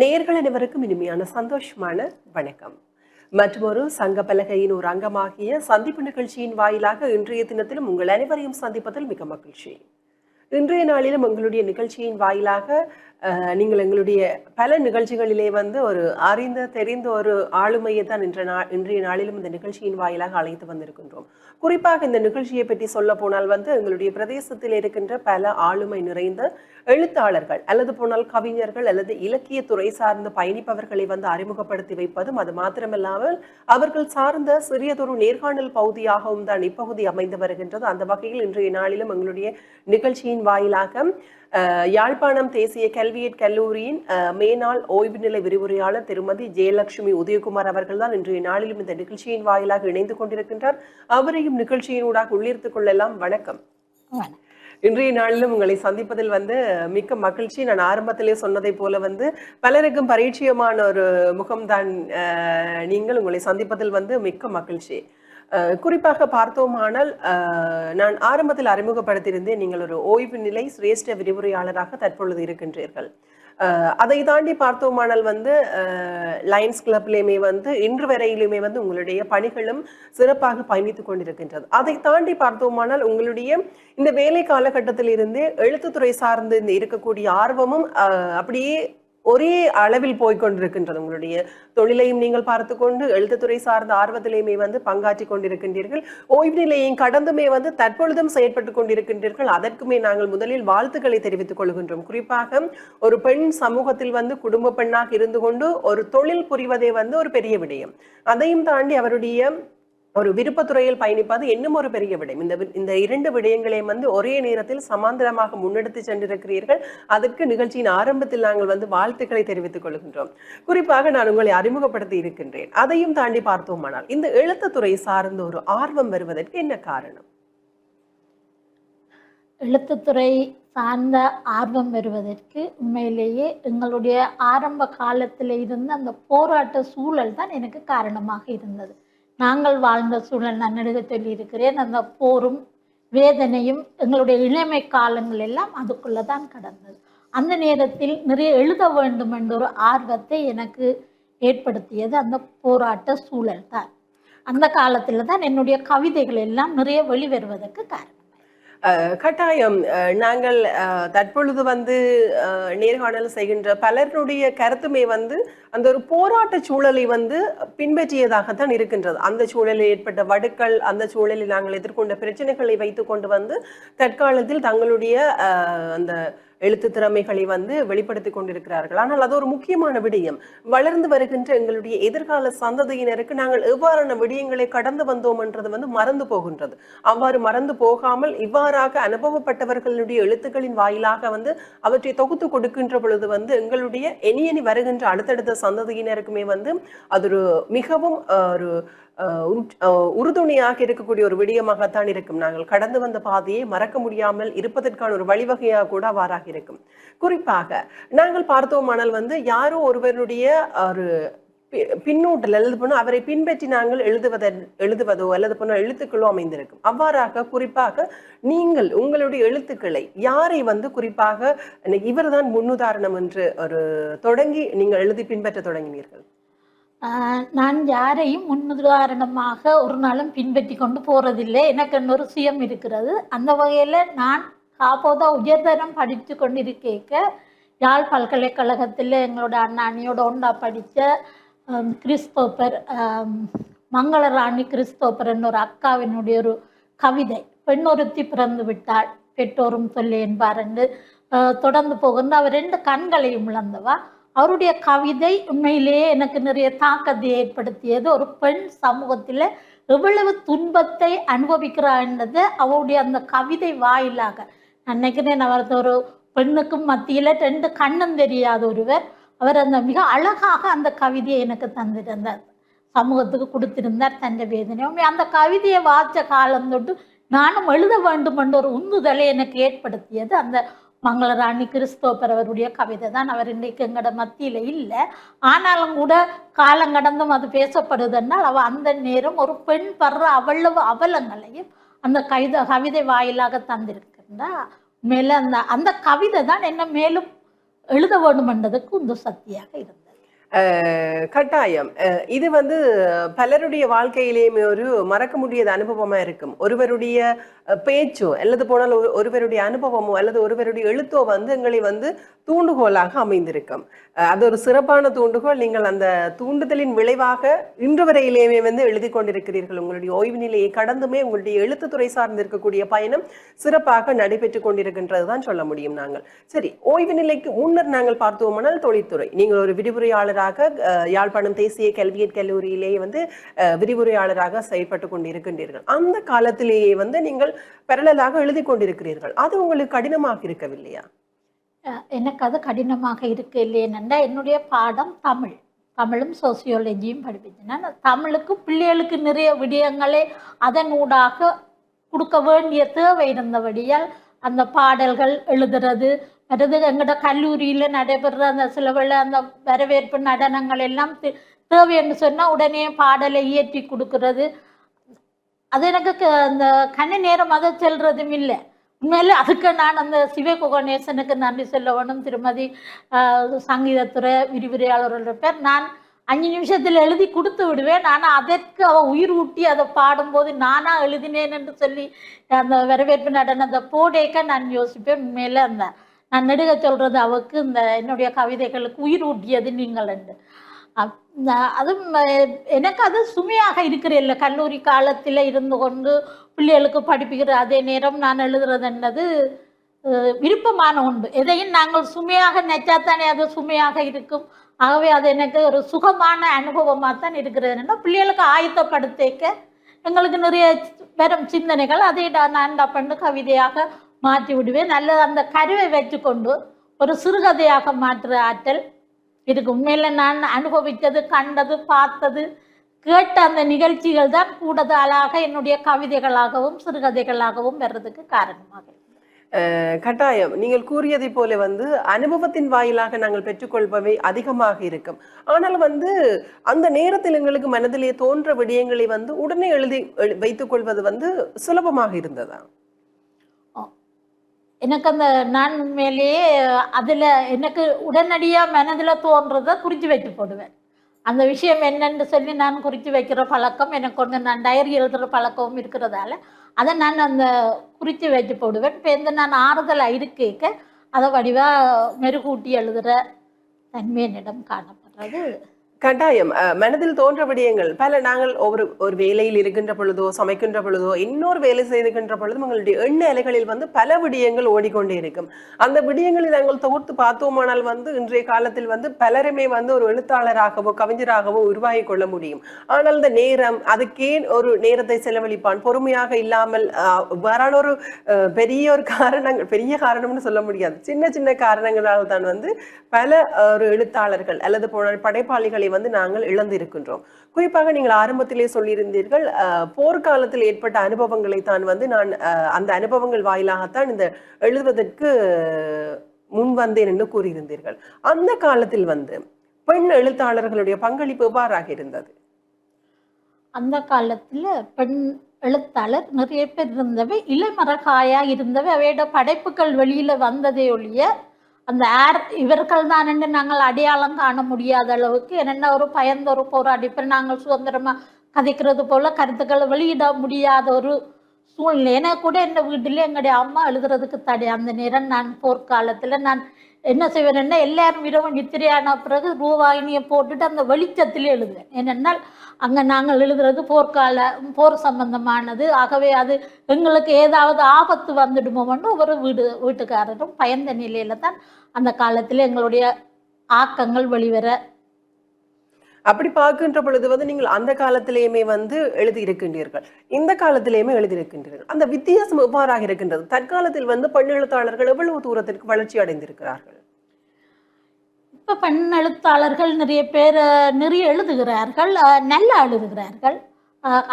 நேர்கள் அனைவருக்கும் இனிமையான சந்தோஷமான வணக்கம். மற்றொரு சங்க பலகையின் ஒரு அங்கமாகிய சந்திப்பு நிகழ்ச்சியின் வாயிலாக இன்றைய தினத்திலும் உங்கள் அனைவரையும் சந்திப்பதில் மிக மகிழ்ச்சி. இன்றைய நாளிலும் எங்களுடைய நிகழ்ச்சியின் வாயிலாக நீங்கள் எங்களுடைய பல நிகழ்ச்சிகளிலே வந்து ஒரு அறிந்த தெரிந்த ஒரு ஆளுமையை தான் இன்ற நாள் இன்றைய நாளிலும் இந்த நிகழ்ச்சியின் வாயிலாக அழைத்து வந்திருக்கின்றோம். குறிப்பாக இந்த நிகழ்ச்சியை பற்றி சொல்ல போனால் வந்து எங்களுடைய பிரதேசத்தில் இருக்கின்ற பல ஆளுமை நிறைந்த எழுத்தாளர்கள் அல்லது போனால் கவிஞர்கள் அல்லது இலக்கிய துறை சார்ந்து பயணிப்பவர்களை வந்து அறிமுகப்படுத்தி வைப்பதும் அது மாத்திரமல்லாமல் அவர்கள் சார்ந்த சிறியதொரு நேர்காணல் பகுதியாகவும் தான் இப்பகுதி அமைந்து வருகின்றது. அந்த வகையில் இன்றைய நாளிலும் எங்களுடைய நிகழ்ச்சியின் வாயிலாக யாழ்ப்பாணம் தேசிய கல்வியற் கல்லூரியின் மேனாள் ஓய்வு நிலை விரிவுரையாளர் திருமதி ஜெயலட்சுமி உதயகுமார் அவர்கள் தான் இன்றைய நாளிலும் இந்த நிகழ்ச்சியின் வாயிலாக இணைந்து கொண்டிருக்கின்றார். அவரையும் நிகழ்ச்சியினூடாக உள்ளிருத்துக் கொள்ளலாம். வணக்கம். வணக்கம். இன்றைய நாளிலும் உங்களை சந்திப்பதில் வந்து மிக்க மகிழ்ச்சி. நான் ஆரம்பத்திலே சொன்னதை போல வந்து பலருக்கும் பரிச்சயமான ஒரு முகம்தான் நீங்கள் உங்களை சந்திப்பதில் வந்து மிக்க மகிழ்ச்சி. குறிப்பாக பார்த்தோமானால் நான் ஆரம்பத்தில் அறிமுகப்படுத்தியிருந்தேன் நீங்கள் ஒரு ஓய்வு நிலை சிரேஷ்ட விரிவுரையாளராக தற்பொழுது இருக்கின்றீர்கள். அதை தாண்டி பார்த்தோமானால் வந்து லயன்ஸ் கிளப்லேயுமே வந்து இன்று வரையிலுமே வந்து உங்களுடைய பணிகளும் சிறப்பாக பயணித்துக் கொண்டிருக்கின்றது. அதை தாண்டி பார்த்தோமானால் உங்களுடைய இந்த வேலை காலகட்டத்திலிருந்து எழுத்துத்துறை சார்ந்து இந்த இருக்கக்கூடிய ஆர்வமும் அப்படியே ஒரே அளவில் போய்கொண்டிருக்கின்றது உங்களுடைய தொழிலையும் நீங்கள் பார்த்து கொண்டு எழுத்துத்துறை சார்ந்த ஆர்வத்திலையுமே வந்து பங்காற்றி கொண்டிருக்கின்றீர்கள். ஓய்வு நிலையும் கடந்துமே வந்து தற்பொழுதும் செயற்பட்டு கொண்டிருக்கின்றீர்கள். அதற்குமே நாங்கள் முதலில் வாழ்த்துக்களை தெரிவித்துக் கொள்கின்றோம். குறிப்பாக ஒரு பெண் சமூகத்தில் வந்து குடும்ப பெண்ணாக இருந்து கொண்டு ஒரு தொழில் புரிவதே வந்து ஒரு பெரிய விடயம். அதையும் தாண்டி அவருடைய ஒரு விருப்பத்துறையில் பயணிப்பது இன்னும் ஒரு பெரிய விடயம். இந்த வி- இந்த இரண்டு விடயங்களையும் வந்து ஒரே நேரத்தில் சமாந்தரமாக முன்னெடுத்து சென்றிருக்கிறீர்கள். அதற்கு நிகழ்ச்சியின் ஆரம்பத்தில் நாங்கள் வந்து வாழ்த்துக்களை தெரிவித்துக் கொள்கின்றோம். குறிப்பாக நான் உங்களை அறிமுகப்படுத்தி இருக்கின்றேன். அதையும் தாண்டி பார்த்தோமானால் இந்த எழுத்துத்துறை சார்ந்த ஒரு ஆர்வம் வருவதற்கு என்ன காரணம்? எழுத்துத்துறை சார்ந்த ஆர்வம் வருவதற்கு உண்மையிலேயே எங்களுடைய ஆரம்ப காலத்தில் இருந்த அந்த போராட்ட சூழல் தான் எனக்கு காரணமாக இருந்தது. நாங்கள் வாழ்ந்த சூழல் நான் சொல்லியிருக்கிறேன் அந்த போரும் வேதனையும் எங்களுடைய இளமை காலங்கள் எல்லாம் அதுக்குள்ளே தான் கடந்தது. அந்த நேரத்தில் நிறைய எழுத வேண்டும் என்ற ஒரு ஆர்வத்தை எனக்கு ஏற்படுத்தியது அந்த போராட்ட சூழல் தான். அந்த காலத்தில் தான் என்னுடைய கவிதைகள் எல்லாம் நிறைய வெளிவருவதற்கு காரணம். கட்டாயம். நாங்கள் தற்பொழுது வந்து நேர்காணல் செய்கின்ற பலருடைய கருத்துமே வந்து அந்த ஒரு போராட்ட சூழலை வந்து பின்பற்றியதாகத்தான் இருக்கின்றது. அந்த சூழலில் ஏற்பட்ட வடுக்கள் அந்த சூழலில் நாங்கள் எதிர்கொண்ட பிரச்சனைகளை வைத்துக்கொண்டு வந்து தற்காலத்தில் தங்களுடைய அந்த எழுத்து திறமைகளை வந்து வெளிப்படுத்தி கொண்டிருக்கிறார்கள். ஆனால் அது ஒரு முக்கியமான விடயம். வளர்ந்து வருகின்ற எங்களுடைய எதிர்கால சந்ததியினருக்கு நாங்கள் எவ்வாறான விடயங்களை கடந்து வந்தோம் என்றது வந்து மறந்து போகின்றது. அவ்வாறு மறந்து போகாமல் இவ்வாறாக அனுபவப்பட்டவர்களுடைய எழுத்துக்களின் வாயிலாக வந்து அவற்றை தொகுத்து கொடுக்கின்ற பொழுது வந்து எங்களுடைய இனியனி வருகின்ற அடுத்தடுத்த சந்ததியினருக்குமே வந்து அது ஒரு மிகவும் ஒரு உறுதுணையாக இருக்கக்கூடிய ஒரு விடயமாகத்தான் இருக்கும். நாங்கள் கடந்து வந்த பாதையை மறக்க முடியாமல் இருப்பதற்கான ஒரு வழிவகையாக கூட அவ்வாறாக இருக்கும். குறிப்பாக நாங்கள் பார்த்தோமானால் வந்து யாரோ ஒருவருடைய ஒரு பி- பின்னூட்டல் எழுது போனால் அவரை பின்பற்றி நாங்கள் எழுதுவத எழுதுவதோ அல்லது போனால் எழுத்துக்களோ அமைந்திருக்கும். அவ்வாறாக குறிப்பாக நீங்கள் உங்களுடைய எழுத்துக்களை யாரை வந்து குறிப்பாக இவர்தான் முன்னுதாரணம் என்று ஒரு தொடங்கி நீங்கள் எழுதி பின்பற்ற தொடங்கினீர்கள்? நான் யாரையும் முன்னுதாரணமாக ஒரு நாளும் பின்பற்றி கொண்டு போகிறதில்லை எனக்கு இன்னொரு சுயம் இருக்கிறது. அந்த வகையில் நான் காப்போதா உயர்தரம் படித்து கொண்டிருக்க யாழ் பல்கலைக்கழகத்தில் எங்களோட அண்ணாணியோட ஒன்றா படித்த கிறிஸ்தோப்பர் மங்களராணி கிறிஸ்தோப்பர் ஒரு அக்காவினுடைய ஒரு கவிதை. பெண்ணொருத்தி பிறந்து விட்டாள் பெற்றோரும் சொல்லி என்பார் என்று தொடர்ந்து போகின்ற அவர் ரெண்டு கண்களையும் இழந்தவா? அவருடைய கவிதை உண்மையிலேயே எனக்கு நிறைய தாக்கத்தை ஏற்படுத்தியது. ஒரு பெண் சமூகத்தில் எவ்வளவு துன்பத்தை அனுபவிக்கிறான்றது அவருடைய அந்த கவிதை வாயிலாக. நான் நினைக்கிறேன் அவர் ஒரு பெண்ணுக்கும் மத்தியில் ரெண்டு கண்ணும் தெரியாத ஒருவர். அவர் அந்த மிக அழகாக அந்த கவிதையை எனக்கு தந்திருந்தார். சமூகத்துக்கு கொடுத்திருந்தார் தன் வேதனை. அந்த கவிதையை வாச்ச காலம் தொட்டு நானும் எழுத வேண்டும் என்ற ஒரு உந்துதலை எனக்கு ஏற்படுத்தியது. அந்த மங்களராணி கிறிஸ்தோப்பர் அவருடைய கவிதை தான். அவர் இன்றைக்கு எங்கட மத்தியில் இல்லை. ஆனாலும் கூட காலம் கடந்தும் அது பேசப்படுதுன்னால் அவ அந்த நேரம் ஒரு பெண் படுற அவ்வளவு அவலங்களையும் அந்த கவிதை கவிதை வாயிலாக தந்திருக்கின்றா. மேல அந்த அந்த கவிதை தான் என்ன மேலும் எழுத வேண்டுமென்றதுக்கு உந்து சக்தியாக இருந்தது. கட்டாயம். இது வந்து பலருடைய வாழ்க்கையிலேயுமே ஒரு மறக்க முடியாத அனுபவமா இருக்கும். ஒருவருடைய பேச்சோ அல்லது போனால் ஒருவருடைய அனுபவமோ அல்லது ஒருவருடைய எழுத்தோ வந்து எங்களை வந்து தூண்டுகோலாக அமைந்திருக்கும். அது ஒரு சிறப்பான தூண்டுகோல். நீங்கள் அந்த தூண்டுதலின் விளைவாக இன்று வரையிலேயுமே வந்து எழுதி கொண்டிருக்கிறீர்கள். உங்களுடைய ஓய்வு நிலையை கடந்துமே உங்களுடைய எழுத்துத்துறை சார்ந்திருக்கக்கூடிய பயணம் சிறப்பாக நடைபெற்று கொண்டிருக்கின்றது தான் சொல்ல முடியும் நாங்கள். சரி ஓய்வு நிலைக்கு முன்னர் நாங்கள் பார்த்தோமானால் தொழில்துறை. நீங்கள் ஒரு விரிவுரையாளராக அஹ், யாழ்ப்பாணம் தேசிய கல்வியற் கல்லூரியிலேயே வந்து விரிவுரையாளராக செயல்பட்டு கொண்டிருக்கின்றீர்கள். அந்த காலத்திலேயே வந்து நீங்கள் பெரலலாக எழுதி கொண்டிருக்கிறீர்கள். அது உங்களுக்கு கடினமாக இருக்கவில்லையா? எனக்கு அது கடினமாக இருக்கு இல்லையென்னா என்னுடைய பாடம் தமிழ். தமிழும் சோசியோலஜியும் படிப்பிச்சேன் தமிழுக்கு பிள்ளைகளுக்கு நிறைய விடயங்களை அதன் ஊடாக கொடுக்க வேண்டிய தேவை இருந்தபடியால் அந்த பாடல்கள் எழுதுறது மற்றது எங்களோட கல்லூரியில் நடைபெறுற அந்த சிலவில் அந்த வரவேற்பு நடனங்கள் எல்லாம் தே- தேவை என்று சொன்னால் உடனே பாடலை இயற்றி கொடுக்கறது. அது எனக்கு க- அந்த கண்ணு நேரம் அதை செல்றதும் இல்லை. உண்மையில அதுக்கு நான் அந்த சிவகுகணேசனுக்கு நன்றி சொல்ல வேணும் திருமதி சங்கீதத்துறை விரிவுரையாளர்கள் பேர். நான் அஞ்சு நிமிஷத்தில் எழுதி கொடுத்து விடுவேன். ஆனால் அதற்கு அவ உயிர் ஊட்டி அதை பாடும்போது நானாக எழுதினேன் என்று சொல்லி அந்த வரவேற்பு நடனத்தை போடேக்க நான் யோசிப்பேன். உண்மையில அந்த நான் நெடுக சொல்றது அவக்கு இந்த என்னுடைய கவிதைகளுக்கு உயிர் ஊட்டியது நீங்கள் என்று. அப்- அதுவும் எனக்கு அது சுமையாக இருக்கிற கல்லூரி காலத்தில் இருந்து கொண்டு பிள்ளைகளுக்கு படிப்புகிற அதே நேரம் நான் எழுதுறது என்னது விருப்பமான உண்டு எதையும் நாங்கள் சுமையாக நினைச்சாத்தானே அது சுமையாக இருக்கும். ஆகவே அது எனக்கு ஒரு சுகமான அனுபவமாக தான் இருக்கிறதுன்னா பிள்ளைகளுக்கு ஆயத்தப்படுத்திக்க எங்களுக்கு நிறைய வெறும் சிந்தனைகள். அதை நான் நான் என்ன பண்ணு கவிதையாக மாற்றி விடுவேன். நல்ல அந்த கருவை வச்சுக்கொண்டு ஒரு சிறுகதையாக மாற்றுற ஆற்றல் இதுக்கு உண்மையில் நான் அனுபவித்தது கண்டது பார்த்தது கேட்ட அந்த நிகழ்ச்சிகள் தான் கூடுதலாக என்னுடைய கவிதைகளாகவும் சிறுகதைகளாகவும் வர்றதுக்கு காரணமாக கட்டாயம். நீங்கள் கூறியதை போல வந்து அனுபவத்தின் வாயிலாக நாங்கள் பெற்றுக்கொள்பவை அதிகமாக இருக்கும். ஆனால் வந்து அந்த நேரத்தில் எங்களுக்கு மனதிலே தோன்ற விடயங்களை வந்து உடனே எழுதி வைத்துக்கொள்வது வைத்துக் கொள்வது வந்து சுலபமாக இருந்ததா? எனக்கு அந்த நான் உண்மையிலேயே அதில் எனக்கு உடனடியாக மனதில் தோன்றதை குறித்து வைத்து போடுவேன். அந்த விஷயம் என்னன்னு சொல்லி நான் குறித்து வைக்கிற பழக்கம் எனக்கு கொஞ்சம் நான் டைரி எழுதுகிற பழக்கமும் இருக்கிறதால அதை நான் அந்த குறித்து வைத்து போடுவேன். இப்போ எந்த நான் ஆறுதலாக இருக்கேக்க அதை வடிவாக மெருகூட்டி எழுதுகிற தன்மை என்னிடம் காணப்படுறது. கட்டாயம். மனதில் தோன்ற விடயங்கள். பல நாங்கள் ஒரு ஒரு வேலையில் இருக்கின்ற பொழுதோ சமைக்கின்ற பொழுதோ இன்னொரு வேலை செய்துகின்ற பொழுதும் எங்களுடைய எண்ண அலைகளில் வந்து பல விடயங்கள் ஓடிக்கொண்டே இருக்கும். அந்த விடயங்களை நாங்கள் தொகுத்து பார்த்தோமானால் வந்து இன்றைய காலத்தில் வந்து பலருமே வந்து ஒரு எழுத்தாளராகவோ கவிஞராகவோ உருவாகி கொள்ள முடியும். ஆனால் இந்த நேரம் அதுக்கே ஒரு நேரத்தை செலவழிப்பான். பொறுமையாக இல்லாமல் அஹ், வேறான ஒரு பெரிய ஒரு காரணங்கள் பெரிய காரணம்னு சொல்ல முடியாது. சின்ன சின்ன காரணங்களால் தான் வந்து பல ஒரு எழுத்தாளர்கள் அல்லது போன படைப்பாளிகளை வந்து நாங்கள் இழந்திருக்கின்றோம். குறிப்பாக நீங்கள் ஆரம்பத்திலே சொல்லியிருந்தீர்கள் போர்க்காலத்தில் ஏற்பட்ட அனுபவங்களை தான் வந்து நான் அந்த அனுபவங்கள் வாயிலாகத்தான் இந்த எழுதுவதற்கு முன் வந்தேன் என்று கூறியிருந்தீர்கள். அந்த காலத்தில் வந்து பெண் எழுத்தாளர்களுடைய பங்களிப்பு எவ்வாறாக இருந்தது? அந்த காலத்தில் பெண் எழுத்தாளர் நிறைய பேர் இருந்தவை இளமரகாயா இருந்தவை அவையோட படைப்புகள் வெளியில் வந்ததே ஒழிய அந்த ஆர் இவர்கள் தான் என்று நாங்கள் அடையாளம் காண முடியாத அளவுக்கு என்னென்ன ஒரு பயந்த ஒரு போராடி இப்போ நாங்கள் சுதந்திரமாக கதைக்கிறது போல கருத்துக்களை வெளியிட முடியாத ஒரு சூழ்நிலை எனக்கு கூட எந்த வீட்டில் எங்களுடைய அம்மா எழுதுறதுக்கு தடை. அந்த நேரம் நான் போர்க்காலத்தில் நான் என்ன செய்வேன்னா எல்லாரும் இரவு நித்திரையான பிறகு ரூபாயினியை போட்டுட்டு அந்த வெளிச்சத்திலே எழுதுவேன். ஏனென்றால் அங்கே நாங்கள் எழுதுறது போர்க்கால போர் சம்பந்தமானது. ஆகவே அது எங்களுக்கு ஏதாவது ஆபத்து வந்துடுமோன்னு ஒரு வீடு வீட்டுக்காரரும் பயந்த நிலையில தான் அந்த காலத்தில் எங்களுடைய ஆக்கங்கள் வெளிவர அப்படி பார்க்கின்ற பொழுது வந்து நீங்கள் அந்த காலத்திலேயுமே வந்து எழுதியிருக்கின்றீர்கள். இந்த காலத்திலேயுமே எழுதியிருக்கின்றீர்கள். அந்த வித்தியாசம் எவ்வாறாக இருக்கின்றது? தற்காலத்தில் வந்து பெண் எழுத்தாளர்கள் எவ்வளவு தூரத்திற்கு வளர்ச்சி அடைந்திருக்கிறார்கள்? இப்போ பெண் எழுத்தாளர்கள் நிறைய பேர் நிறைய எழுதுகிறார்கள் நல்லா எழுதுகிறார்கள்.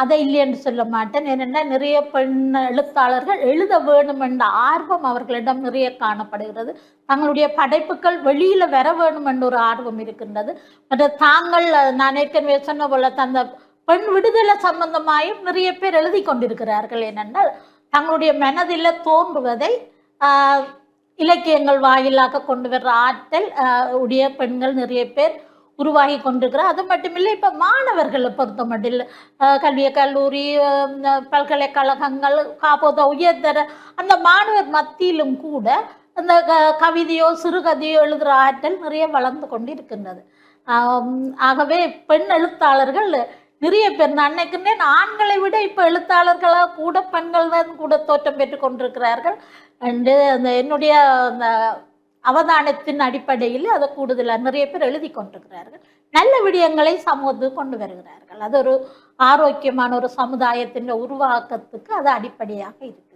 அதை இல்லைன்னு சொல்ல மாட்டேன். ஏனென்னா நிறைய பெண் எழுத்தாளர்கள் எழுத வேணும் என்ற ஆர்வம் அவர்களிடம் நிறைய காணப்படுகிறது. தங்களுடைய படைப்புகள் வெளியில் வர வேணும் என்ற ஒரு ஆர்வம் இருக்கின்றது. மற்ற தாங்கள் நான் ஏற்கனவே சொன்ன போல தந்த பெண் விடுதலை சம்பந்தமாயும் நிறைய பேர் எழுதி கொண்டிருக்கிறார்கள். ஏனென்றால் தங்களுடைய மனதில் தோன்றுவதை இலக்கியங்கள் வாயிலாக கொண்டு வர்ற ஆற்றல் உடைய பெண்கள் நிறைய பேர் உருவாகி கொண்டிருக்கிறார். அது மட்டுமில்லை இப்போ மாணவர்களை பொறுத்த மட்டில் கல்வி கல்விய கல்லூரி பல்கலைக்கழகங்கள் காப்போத உயர்தர அந்த மாணவர் மத்தியிலும் கூட அந்த க- கவிதையோ சிறுகதையோ எழுதுகிற ஆற்றல் நிறைய வளர்ந்து கொண்டு இருக்கின்றது ஆகவே பெண் எழுத்தாளர்கள் நிறைய பேர் அன்னைக்குன்னே ஆண்களை விட இப்போ எழுத்தாளர்களாக கூட பெண்கள் தான் கூட தோற்றம் பெற்று கொண்டிருக்கிறார்கள். அண்டு அந்த என்னுடைய அந்த அவதானத்தின் அடிப்படையில் அதை கூடுதலாக நிறைய பேர் எழுதி கொண்டிருக்கிறார்கள். நல்ல விடயங்களை சமூகத்துக்கு கொண்டு வருகிறார்கள். அது ஒரு ஆரோக்கியமான ஒரு சமுதாயத்தின் உருவாக்கத்துக்கு அது அடிப்படையாக இருக்குது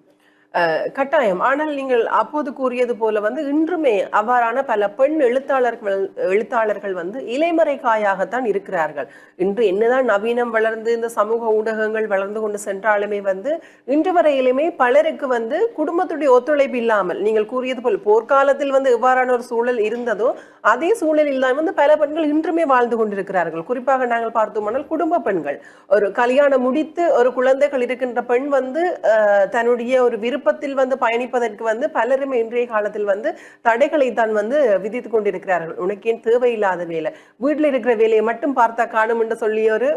கட்டாயம். ஆனால் நீங்கள் அப்போது கூறியது போல வந்து இன்றுமே அவ்வாறான பல பெண் எழுத்தாளர்கள் எழுத்தாளர்கள் வந்து இலைமறை காயாகத்தான் இருக்கிறார்கள். இன்று என்னதான் நவீனம் வளர்ந்து இந்த சமூக ஊடகங்கள் வளர்ந்து கொண்டு சென்றாலுமே வந்து இன்று வரையிலுமே பலருக்கு வந்து குடும்பத்துடைய ஒத்துழைப்பு இல்லாமல் நீங்கள் கூறியது போல் போர்க்காலத்தில் வந்து எவ்வாறான ஒரு சூழல் இருந்ததோ அதே சூழலில் தான் வந்து பல பெண்கள் இன்றுமே வாழ்ந்து கொண்டிருக்கிறார்கள். குறிப்பாக நாங்கள் பார்த்தோமானால் குடும்ப பெண்கள். ஒரு கல்யாணம் முடித்து ஒரு குழந்தைகள் இருக்கின்ற பெண் வந்து தன்னுடைய ஒரு விருப்பத்தில் வந்து பயணிப்பதற்கு வந்து பலருமே இன்றைய காலத்தில் வந்து தடைகளை தான் வந்து விதித்து கொண்டிருக்கிறார்கள். உனக்கு ஏன் தேவையில்லாத வேலை? வீட்டில் இருக்கிற வேலையை மட்டும் பார்த்தா காணும் என்று சொல்லி ஒரு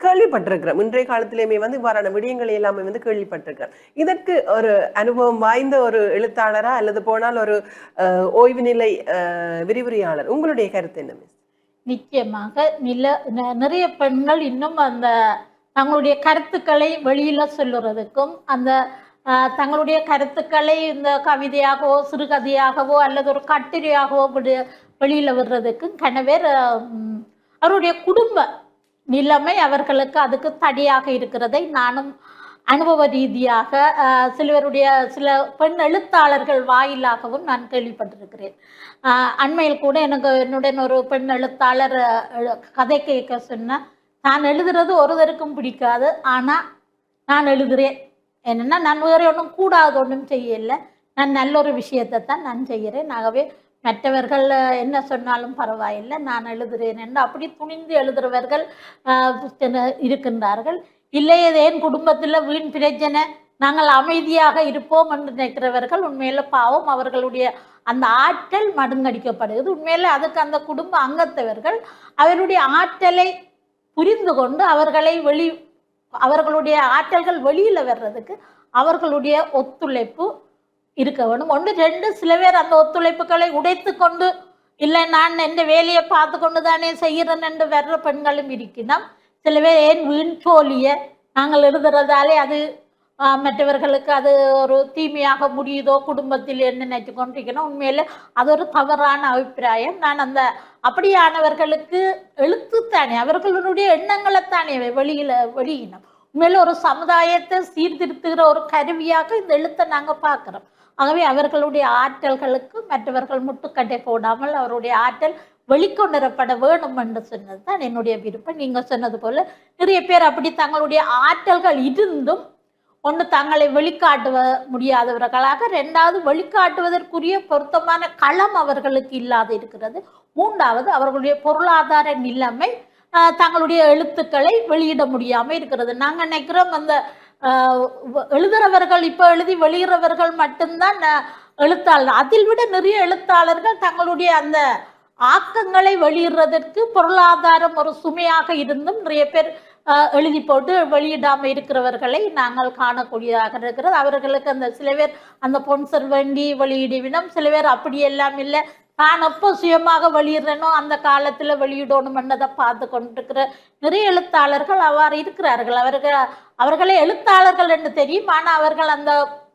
கேள்விப்பட்டிருக்கிறோம். இன்றைய காலத்திலேயுமே வந்து இவ்வாறான விடயங்களை எல்லாமே வந்து கேள்விப்பட்டிருக்கிறோம். இதற்கு ஒரு அனுபவம் வாய்ந்த ஒரு எழுத்தாளரா அல்லது போனால் ஒரு அஹ், ஓய்வு நிலை விரிவுரையாளர். உங்களுடைய கருத்து என்ன மிஸ்? நிச்சயமாக நில நிறைய பெண்கள் இன்னும் அந்த தங்களுடைய கருத்துக்களை வெளியில சொல்லுறதுக்கும் அந்த தங்களுடைய கருத்துக்களை இந்த கவிதையாகவோ சிறுகதையாகவோ அல்லது ஒரு கட்டுரையாகவோ விடு- வெளியில் விடுறதுக்கு கணவர் அவருடைய குடும்ப நிலைமை அவர்களுக்கு அதுக்கு தடையாக இருக்கிறதை நானும் அனுபவ ரீதியாக சிலவருடைய சில பெண் எழுத்தாளர்கள் வாயிலாகவும் நான் கேள்விப்பட்டிருக்கிறேன் அண்மையில் கூட எனக்கு என்னுடன் ஒரு பெண் எழுத்தாளர் கதை கேட்க சொன்ன நான் எழுதுறது ஒருவருக்கும் பிடிக்காது ஆனால் நான் எழுதுகிறேன் என்னென்னா நான் வேறு ஒன்றும் கூடாது ஒன்றும் செய்யல. நான் நல்ல ஒரு விஷயத்தை தான் நான் செய்கிறேன் ஆகவே மற்றவர்கள் என்ன சொன்னாலும் பரவாயில்லை நான் எழுதுகிறேன் என்று அப்படி துணிந்து எழுதுகிறவர்கள் இருக்கின்றார்கள். இல்லை என் குடும்பத்தில் வீண் பிரச்சனை. நாங்கள் அமைதியாக இருப்போம் என்று நினைக்கிறவர்கள் உண்மையில பாவம் அவர்களுடைய அந்த ஆற்றல் மடுங்கடிக்கப்படுகிறது. உண்மையில அதுக்கு அந்த குடும்ப அங்கத்தவர்கள் அவருடைய ஆற்றலை புரிந்து கொண்டு அவர்களை வெளி அவர்களுடைய ஆற்றல்கள் வெளியில் வர்றதுக்கு அவர்களுடைய ஒத்துழைப்பு இருக்க வேணும் ஒன்று ரெண்டு சில பேர் அந்த ஒத்துழைப்புகளை உடைத்து கொண்டு இல்லை நான் எந்த வேலையை பார்த்து கொண்டு தானே செய்கிறேன் என்று வர்ற பெண்களும் இருக்கணும் சில பேர் ஏன் வீண் தோழிய நாங்கள் எழுதுறதாலே அது மற்றவர்களுக்கு அது ஒரு தீமையாக முடியுதோ குடும்பத்தில் என்ன நினைச்சு கொண்டிருக்கணும் உண்மையில அது ஒரு தவறான அபிப்பிராயம். நான் அந்த அப்படியானவர்களுக்கு எழுத்துத்தானே அவர்களுடைய எண்ணங்களை தானே வெளியில வெளியினோம். உண்மையில ஒரு சமுதாயத்தை சீர்திருத்துகிற ஒரு கருவியாக இந்த எழுத்தை நாங்க பார்க்குறோம். ஆகவே அவர்களுடைய ஆற்றல்களுக்கு மற்றவர்கள் முட்டுக்கட்டை போடாமல் அவருடைய ஆற்றல் வெளிக்கொணரப்பட வேணும் என்று சொன்னது தான் என்னுடைய விருப்பம். நீங்க சொன்னது போல நிறைய பேர் அப்படி தங்களுடைய ஆற்றல்கள் இருந்தும் ஒன்று தங்களை வெளிக்காட்டுவ முடியாதவர்களாக ரெண்டாவது வெளிக்காட்டுவதற்குரிய பொருத்தமான களம் அவர்களுக்கு இல்லாது இருக்கிறது. மூன்றாவது அவர்களுடைய பொருளாதார நிலைமை தங்களுடைய எழுத்துக்களை வெளியிட முடியாமல் இருக்கிறது. நாங்கள் நினைக்கிறோம் அந்த வ- எழுதுறவர்கள் இப்போ எழுதி வெளியிறவர்கள் மட்டும்தான் எழுத்தாளர் அதில் விட நிறைய எழுத்தாளர்கள் தங்களுடைய அந்த ஆக்கங்களை வெளியிடுறதற்கு பொருளாதாரம் ஒரு சுமையாக இருந்தும் நிறைய பேர் எழுதி போட்டு வெளியிடாமல் இருக்கிறவர்களை நாங்கள் காணக்கூடியதாக இருக்கிறது. அவர்களுக்கு அந்த சில பேர் அந்த பொன்சர் வண்டி வெளியிடுவினோம் சில பேர் அப்படி எல்லாம் இல்லை. நான் எப்போ சுயமாக வெளியிடுறேனோ அந்த காலத்தில் வெளியிடணும் என்னதை பார்த்து கொண்டிருக்கிற நிறைய எழுத்தாளர்கள் அவ்வாறு இருக்கிறார்கள். அவர்கள் அவர்களே எழுத்தாளர்கள் என்று தெரியும். ஆனால் அவர்கள் அந்த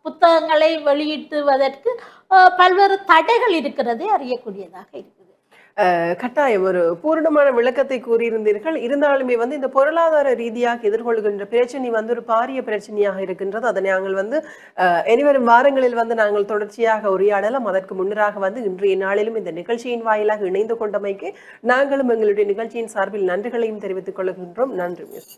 புத்தகங்களை வெளியிட்டுவதற்கு பல்வேறு தடைகள் இருக்கிறதே அறியக்கூடியதாக இருக்கு கட்டாயம் ஒரு பூரணமான விளக்கத்தை கூறியிருந்தீர்கள். இருந்தாலுமே வந்து இந்த பொருளாதார ரீதியாக எதிர்கொள்கின்ற பிரச்சனை வந்து ஒரு பாரிய பிரச்சனையாக இருக்கின்றது. அதை நாங்கள் வந்து இனிவரும் வாரங்களில் வந்து நாங்கள் தொடர்ச்சியாக உரையாடலாம். அதற்கு முன்னராக வந்து இன்றைய நாளிலும் இந்த நிகழ்ச்சியின் வாயிலாக இணைந்து கொண்டமைக்கு நாங்களும் எங்களுடைய நிகழ்ச்சியின் சார்பில் நன்றிகளையும் தெரிவித்துக் கொள்கின்றோம். நன்றி. மிஸ்.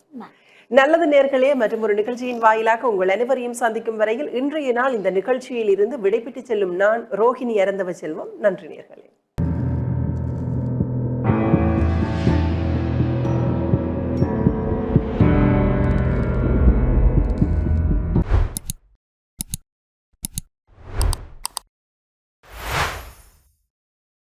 நல்லது நேர்களே மற்றும் ஒரு நிகழ்ச்சியின் வாயிலாக உங்கள் அனைவரையும் சந்திக்கும் வரையில் இன்றைய நாள் இந்த நிகழ்ச்சியில் இருந்து விடைபெற்று செல்லும் நான் ரோஹிணி இறந்தவ செல்வம். நன்றி நேர்களே.